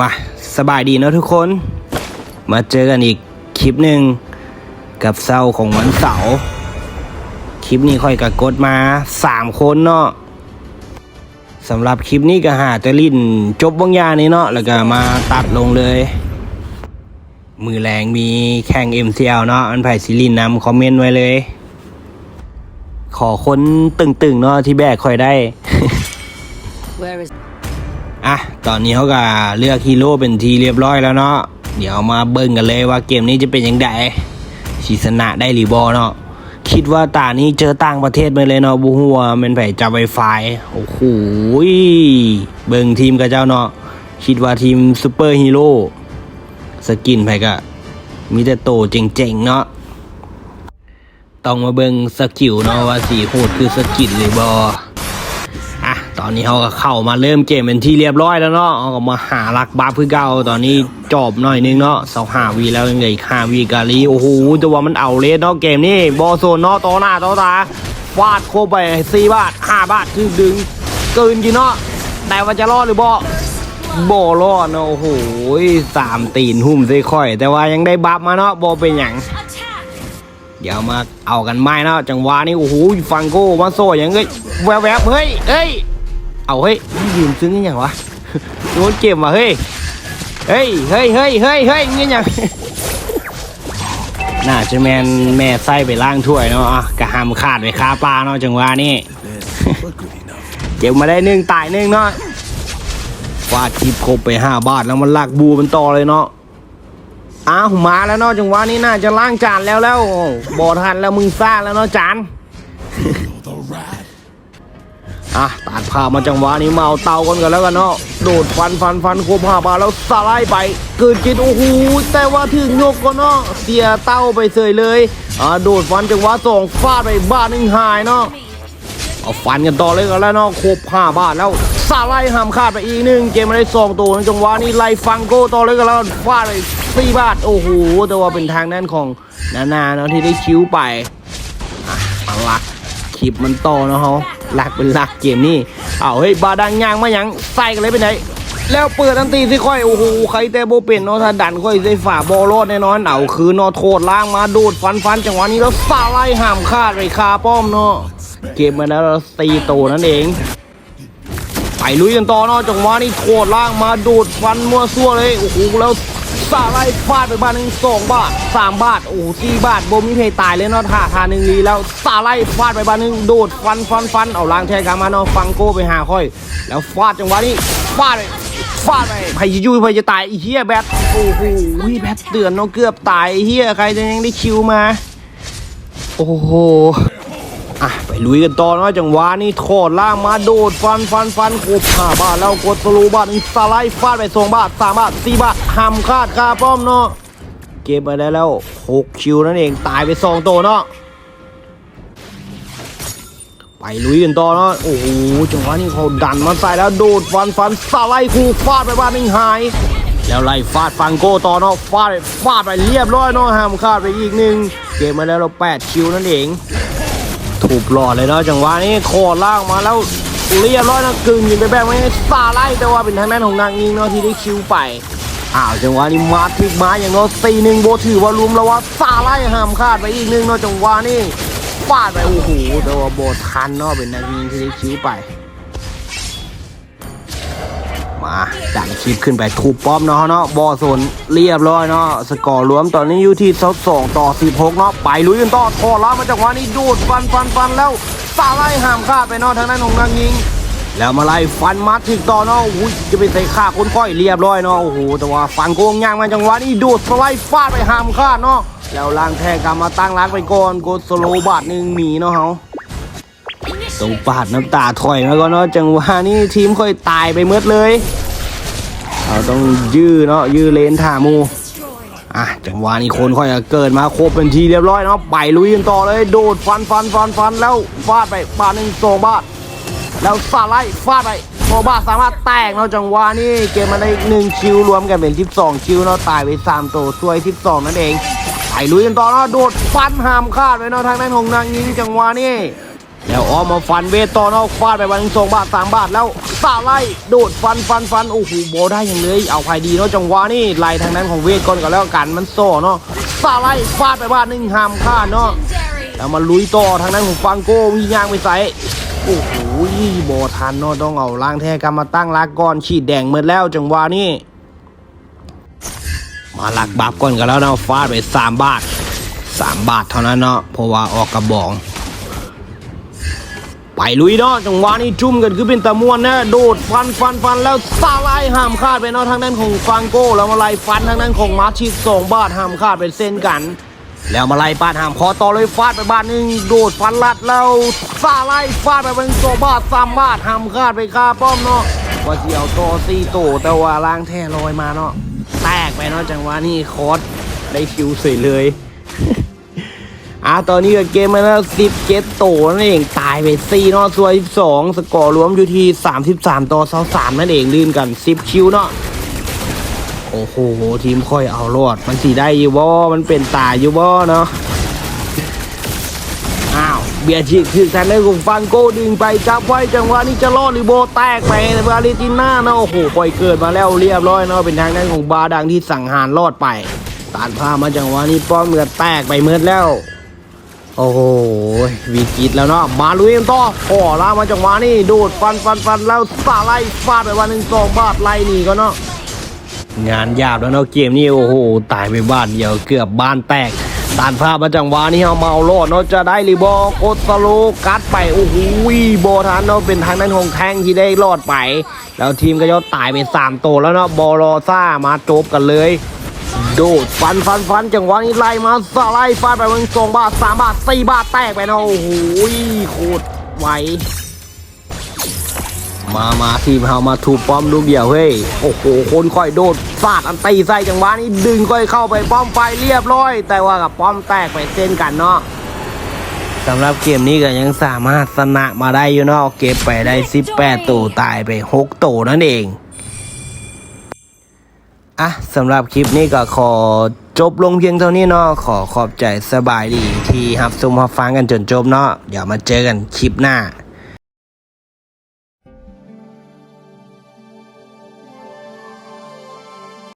มาสบายดีเนาะทุกคน มาเจอกันอีกคลิปหนึ่งกับเศร้าของวันเสาร์คลิปนี้ค่อยกับกดมาสามคนเนาะสำหรับคลิปนี้ก็หาแต่ลิ้นจบบางยานี้เนาะแล้วก็มาตัดลงเลย มือแรงมีแข่ง MCL เนาะอันไผ่ซิลินนำคอมเมนต์ไว้เลย ขอคนตึงๆเนาะที่แบกค่อยได้ Where is อะตอนนี้เขาก็เลือกฮีโร่เป็นทีเรียบร้อยแล้วเนาะเดี๋ยวมาเบิ่งกันเลยว่าเกมนี้จะเป็นยังไงชีชนะได้หรือบอเนาะคิดว่าตานี้เจอต่างประเทศไปเลยเนาะบูฮัวามันไผ่จับไวไฟโอ้โหเบิ่งทีมกับเจ้าเนาะคิดว่าทีมซูเปอร์ฮีโร่สกินไผ่ก็มีแต่โตเจ๋งๆเนาะต้องมาเบิ่งสกิลเนาะว่าสีโหดคือสกินหรือบอ อะตอนนี้เขาก็เข้ามาเริ่มเกมเป็นที่เรียบร้อยแล้วเนาะเขาก็มาหาลักบัฟคือเก่าตอนนี้จบหน่อยนึงเนาะสองห้าวีแล้วยังเหลืออีกห้าวีกาลีโอ้โหแต่ว่ามันเอาเลสเนาะเกมนี้บอโซนเนาะต่อหน้าต่อตาฟาดโคไปสี่บาทห้าบาทคือดึงเกินกี่เนาะแต่ว่าจะรอดหรือบอบอรอดเนาะโอ้โหสามตีนหุ่มใส่ค่อย แต่ว่ายังได้บัฟมาเนาะบอเป็นอย่างเดี๋ยวมาเอากันไม่เนาะจังหวะนี้โอ้โหฟังโก้มาโซ่ย่างเงี้ยแวบๆเฮ้ยเฮ้ย เอาเฮ้ยยืนซึ้งกันอย่างวะโดนเก็บว่ะเฮ้ย เฮ้ยเฮ้ยเฮ้ยเฮ้ยเฮ้ยเงี้ยอย่างน่าจะแมนแม่ไส้ไปล่างถ้วยเนาะกระหำขาดไปคาปลาเนาะจังหวะนี้เก็บมาได้หนึ่งตายหนึ่งเนาะฟาดคลิปครบไปห้าบาทแล้วมันลากบูมันต่อเลยเนาะอ้าวมาแล้วเนาะจังหวะนี้น่าจะล้างจานแล้วแล้วโอ้บอทันแล้วมึงซ่าแล้วเนาะจาน อะตัดภาพมาจังหวะนี้มาเอาเตากันกันแล้วกันเนาะโดดฟันฟันฟันโคบหาบาแล้วสไลด์ไปเกิดกินโอ้โหแต่ว่าถึงยกก็เนาะเสียเต้าไปเสยเลยอ่าโดดฟันจังหวะสองฟาดไปบ้านหนึ่งหายเนาะเอาฟันกันต่อเลยกันแล้วเนาะโคบห้าบาทแล้วสไลด์ห้ามขาดไปอีกหนึ่งเกมมาได้สองตัวในจังหวะนี้ไล่ฟังโกต่อเลยกันแล้วฟาดไปสี่บาทโอ้โหแต่ว่าเป็นทางด้านของนานาเนาะที่ได้คิ้วไปมาลักคลิปมันโตเนาะเขา ลักเป็นลักเกมนี้เอาเฮ้ยบาดังยางมายังใส่กันเลยไปไหนแล้วเปิดอันตีสิค่อยโอ้โหใครแต่โบเป็นเนาะถ้าดันค่อยใส่ฝ่าบอลรอดแน่นอนเอาคือนาะโทษล่างมาโดดฟันฟันจังหวะนี้แล้วสาไล่ห้ามคาดไปคาป้อมเนาะเกมมาแล้วตีโตนั่นเองไปลุยกันต่อเนาะจังหวะนี้โคตรล่างมาดูดฟันมั่วซั่วเลยโอ้โหแล้ว สาไล่ฟาดไปบ้านหนึ่งสองบาทสามบาทโอ้โหสี่บาทโบมีเพย์ตายเลยเนาะท่าทาหนึ่งลีแล้วสาไล่ฟาดไปบ้านหนึ่งโดดฟันฟันฟันเอาล้างแทนกามาเนาะฟังโก้ไปหาค่อย แล้วฟาดจังหวะนี้ฟาดไปฟาดไปไผ่ยุยไผ่จะตายไอ้เฮียแบทโอ้โหแบทเตือนเนาะเกือบตายไอ้เฮียใครจะยังได้คิวมา โอ้โห อะไปลุยกันต่อเนาะจังหวะนี้โทษล่างมาโดดฟันฟันฟันกบห้าบาทแล้วกดสโลูบาทสไลด์ฟาดไปสองบาทสามบาทสี่บาทหำคาดคาป้อมเนาะเก็บไปได้แล้วหกคิวนั่นเองตายไปสองตัวเนาะไปลุยกันต่อเนาะโอ้โหจังหวะนี้เขาดันมาใส่แล้วโดดฟันฟันสไลด์คู่ฟาดไปบ้านนึงหาย แล้วไล่ฟาดฟังโก้ต่อเนาะฟาดไปฟาดไปเรียบร้อยเนาะห้ามคาดไปอีกหนึ่งเก็บมาแล้วเราแปดคิวนั่นเอง ถูกหลอดเลยเนาะจังหวะนี้โคอล่างมาแล้วเรียบร้อยนะกึ่งยิงไปแบบไม่ซาไล่แต่ว่าเป็นทางด้านของนางยิงเนาะที่ได้คิวไปอ้าวจังหวะนี้มาถึกมาอย่างเนาะสี่หนึ่งโบถือว่ารวมแล้วว่าซาไล่ห้ามคาดไปอีกหนึ่งเนาะจังหวะนี้ฟาดไปโอ้โหแต่ว่าโบทันเนาะเป็นนางยิงที่ได้คิวไป ดันคลิปขึ้นไปถูกป้อมเนาะเนาะบอสนเรียบร้อยเนาะสกอร์รวมตอนนี้อยู่ที่สสองต่อสิบหกเนาะไปลุยกันต่อโคล้ามาจากวันนี้ดูดฟันฟันฟันแล้วสาไล่ห้ามคาไปเนาะทางด้านของนางยิง แล้วมาไล่ฟันมัดถึงต่อเนาะอุ้ยจะไปใส่ฆ่าคนก้อยเรียบร้อยเนาะโอ้โหแต่ว่าฟันโกงย่างมาจังหวะนี้ดูดสไลด์ฟาดไปห้ามคาเนาะแล้วล่างแทงกลับมาตั้งรักไปก่อนกดสโลว์บาทหนึ่งหนีเนาะเฮาตรงปาดน้ำตาถอยมาก่อนเนาะจังหวะนี้ทีมค่อยตายไปเมื่อเลย เราต้องยื้อเนาะยื้อเลนท่ามูอะจังหวะนี้คนค่อยเกิดมาครบเป็นทีเรียบร้อยเนาะไปลุยกันต่อเลย โดดฟันฟันฟันฟันแล้วฟาดไปบาทหนึ่งสองบาทแล้วฟาไล่ฟาดไปโอบาสามารถแตกเนาะจังหวะนี้เกมมาได้อีกหนึ่งคิวรวมกันเป็น12คิวเนาะตายไปสามตัวช่วย12นั่นเองไปลุยกันต่อเนาะโดดฟันหามคาดไปเนาะทางด้านของนางยิงจังหวะนี้ แล้วออมมาฟันเวทต่อนอกฟาดไปวันหนึ่งสองบาทสามบาทแล้วสาไล่โดดฟันฟันฟันโอ้โหโบได้อย่างเลย เอาภายดีเนาะจังหวะนี่ไล่ทางนั้นของเวทก่อนก็แล้วกันมันโซ่เนาะสาไล่ฟาดไปบาทหนึ่งห้ามค่าเนาะแล้วมาลุยต่อทางนั้นของฟังโก้มียางไปใส่โอ้โหโบทันเนาะต้องเอาล่างแท้กรรมาตั้งลากก่อนฉีดแดงเมื่อแล้วจังหวะนี้มาหลักบับก่อนกันแล้วเนาะฟาดไปสามบาทสามบาทเท่านั้นเนาะเพราะว่าออกกระบอง ไปลุยเนาะจังหวะนี้จุ่มกันคือเป็นตะมวนนะโดดฟันฟันฟันแล้วซาไลห้ามคาดไปเนาะทางนั้นของฟังโก้แล้วมาไลฟันทางนั้นของมาร์ชิดสองบาทห้ามคาดเป็นเส้นกัน แล้วมาไล่ปาดหามคอต่อเลยฟาดไปบาทหนึ่งโดดฟันลัดแล้วซาไลฟาดไปเป็นสองบาทสามบาทห้ามคาดไปคาป้อมเนาะว่าสิเอาต่อสี่โตแต่ว่าล้างแท้ลอยมาเนาะแตกไปเนาะจังหวะนี้คอสได้คิวสวยเลย ตอนนี้ก็เกมมาแล้วสิบเกตโตนั่นเองตายไปสี่เนาะสวนสองสกอร์รวมอยู่ที่สามสิบสามต่อสามสามนั่นเองลื่นกันสิบคิวเนาะโอ้โหทีมค่อยเอารอด มันสีได้อยู่บ่มันเป็นตายอยู่บ่เนาะอ้าวเบียร์ชิกถึกแทนได้ของฟังโก้ดึงไปจับไว้จังหวะนี้จะรอดหรือโบแตกไปบาลิติน่าเนาะโอ้โหปล่อยเกิดมาแล้วเรียบร้อยเนาะเป็นทางด้านของบาดังที่สังหารรอดไปตานผ้ามาจังหวะนี้ป้อมเมือแตกไปเมือแล้ว โอ้โหวีกิตแล้วเนาะมาลุยกันต่อขอล่ามาจังหวะนี่โดดฟันฟันฟันแล้วสาไล่ฟาดไปวันหนึ่งสองบาทไล่หนีก็เนาะงานยาบแล้วเนาะเกมนี้โอ้โหตายไปบ้านเดียวเกือบบ้านแตกตานภาพมาจังหวะนี้เอาเมาโลดเนาะจะได้รีบอโคตสโลกัดไปโอ้โหโบทานเนาะเป็นทางด้านของแทงที่ได้รอดไป แล้วทีมก็ยอดตายไปสามตัวแล้วเนาะบอลอซ่ามาจบกันเลย โดดฟันฟันฟันจังหวะนี้ไล่มาสไลด์ฟาดไปมันสองบาทสามบาทสี่บาทแตกไปเนาะโอ้โหโคตรไวมามาทีมเฮามาถูกป้อมลูกเดียวเฮ้ยโอ้โหคนค่อยโดดฟาดอันตีใส่จังหวะนี้ดึงค่อยเข้าไปป้อมไฟเรียบร้อย แต่ว่ากับป้อมแตกไปเส้นกันเนาะสำหรับเกมนี้ก็ยังสามารถชนะมาได้อยู่เนาะเก็บไปได้ 18 ตัวตายไป 6 ตัวนั่นเอง อะสำหรับคลิปนี้ก็ขอจบลงเพียงเท่านี้เนาะขอขอบใจสบายดีที่รับซุมฮับฟังกันจนจบเนาะเดี๋ยวมาเจอกันคลิปหน้า